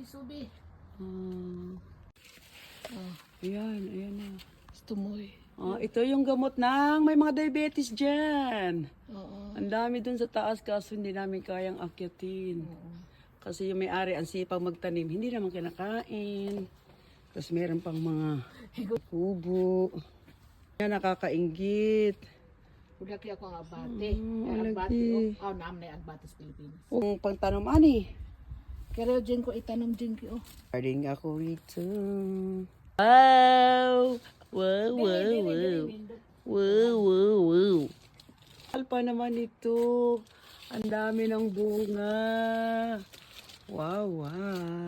may subi. Oh, ayan, ayan na. tumoy. Ah, ito yung gamot ng may mga diabetes dyan. Oo. Ang dami dun sa taas kaso hindi namin kayang akyatin. Kasi yung may-ari ang sipag magtanim, hindi naman kinakain. Tapos meron pang mga kubo. Yan nakakaingit. Kaya ako ang abate. Mm, Ay, abate. Oh, oh naam na yung abate sa Pilipinas. Kung pangtanom ani. Kaya dyan ko itanong dyan ko. Oh. Ako rito. Wow! Wow, wow, wow. Wow, wow, wow. Mahal pa naman ito. Ang dami ng bunga. Wow, wow,